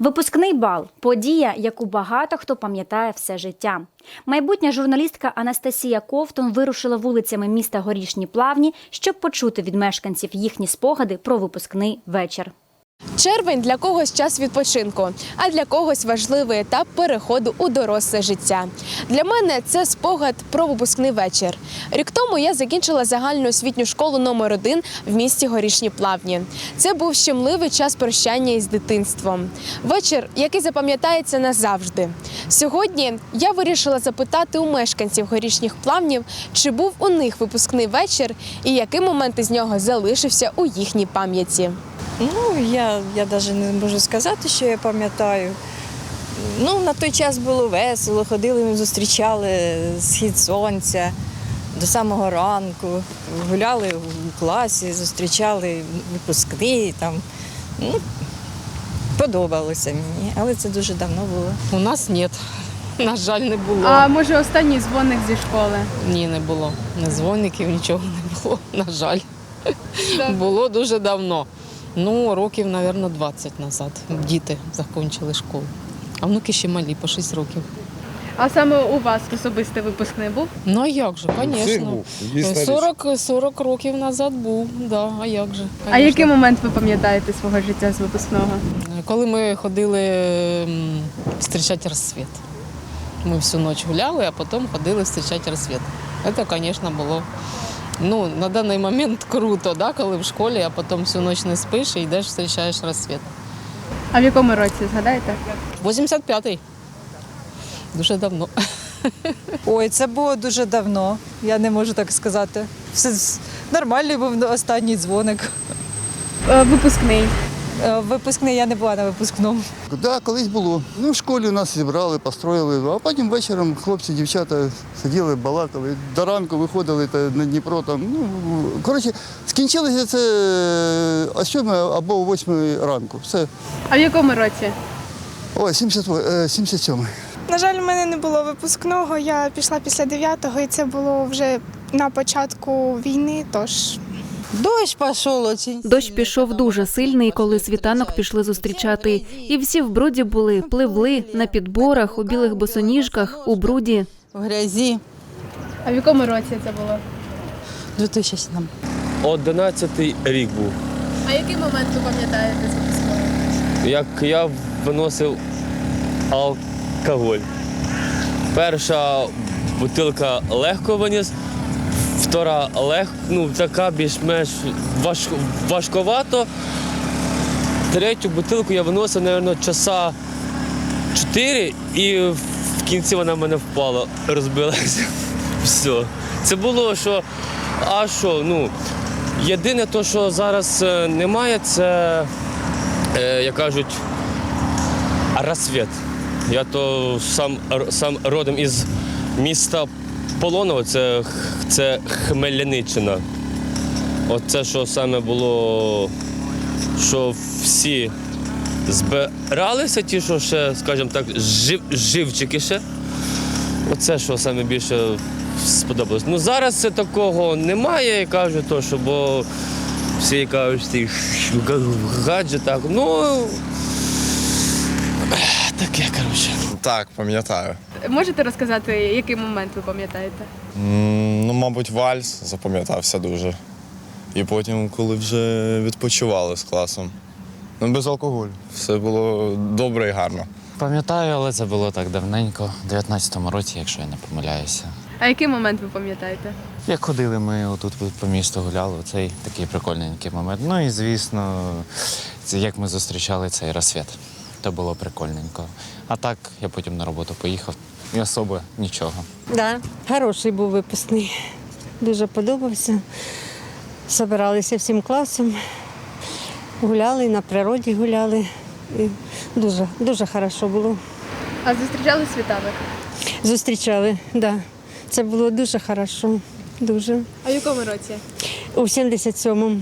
Випускний бал подія, яку багато хто пам'ятає все життя. Майбутня журналістка Анастасія Ковтун вирушила вулицями міста Горішні Плавні, щоб почути від мешканців їхні спогади про випускний вечір. Червень для когось час відпочинку, а для когось важливий етап переходу у доросле життя. Для мене це спогад про випускний вечір. Рік тому я закінчила загальну освітню школу номер 1 в місті Горішні Плавні. Це був щемливий час прощання із дитинством. Вечір, який запам'ятається назавжди. Сьогодні я вирішила запитати у мешканців горішніх плавнів, чи був у них випускний вечір і який момент із нього залишився у їхній пам'яті. Ну, я, я навіть не можу сказати, що я пам'ятаю. Ну, на той час було весело, ходили, ми зустрічали схід сонця до самого ранку, гуляли у класі, зустрічали випускні. Там. Ну, подобалося мені, але це дуже давно було. У нас ні. На жаль, не було. А може останній дзвоник зі школи? Ні, не було. Не дзвоників, нічого не було. На жаль. Було дуже давно. Ну, років, мабуть, 20 назад. Діти закінчили школу. А внуки ще малі, по 6 років. А саме у вас особистий випускний був? Ну а як же, звісно. був. Дійсно, 40, 40 років назад був, да, а як же? А який момент ви пам'ятаєте свого життя з випускного? Коли ми ходили зустрічати розсвіт. Ми всю ніч гуляли, а потім ходили зустрічати розсвіт. Це, звісно, було ну, на даний момент круто, да, коли в школі, а потім всю ніч не спиш і йдеш зустрічаєш розсвіт. А в якому році згадаєте? 85-й. Дуже давно. Ой, це було дуже давно. Я не можу так сказати. Все нормальний був останній дзвоник. Е, Випускний. Е, Випускний я не була на випускному. Да, колись було. Ну, в школі нас зібрали, построїли, а потім вечором хлопці, дівчата сиділи, балакали, до ранку виходили та на Дніпро. Там, ну, коротше, скінчилося це о 7 або о 8 ранку. Все. А в якому році? Ой, 78, е, 77. На жаль, у мене не було випускного. Я пішла після 9-го, і це було вже на початку війни. Тож Дощ пішов очень. Дощ пішов дуже сильний, коли світанок пішли зустрічати. І всі в бруді були, пливли на підборах, у білих босоніжках, у бруді. В грязі. А в якому році це було? 2000 нам. 11 рік був. А який момент ви пам'ятаєте з? Як я виносив алкоголь. Перша бутилка легко виніс, втора лег, ну, така більш-менш важ, важковато. Третю бутилку я виносив, мабуть, часа 4 і в кінці вона в мене впала, розбилася. Все. Це було, що, а що, ну, єдине, то, що зараз е, немає, це, е, як кажуть, розсвіт. Я то сам, сам родом із міста Полоново, це, це Хмельниччина. Оце, що саме було, що всі збиралися, ті, що ще, скажімо так, жив, живчики ще. Оце, що саме більше сподобалось. Ну зараз це такого немає, я кажу, то, що, бо всі кажуть, в гаджетах. Ну, таке, коротше. Так, пам'ятаю. Можете розказати, який момент ви пам'ятаєте? М, Ну, мабуть, вальс запам'ятався дуже. І потім, коли вже відпочивали з класом. Ну, без алкоголю. Все було добре і гарно. Пам'ятаю, але це було так давненько, у 19-му році, якщо я не помиляюся. А який момент ви пам'ятаєте? Як ходили ми отут по місту гуляли, цей такий прикольненький момент. Ну і звісно, це як ми зустрічали цей розсвіт. То було прикольненько. А так я потім на роботу поїхав і особо нічого. Да, хороший був випускний. Дуже подобався. Собиралися всім класом, гуляли, на природі гуляли. І дуже, дуже хорошо було. А зустрічали світанок? Зустрічали, да. Це було дуже хорошо. Дуже. А в якому році? У 77-му.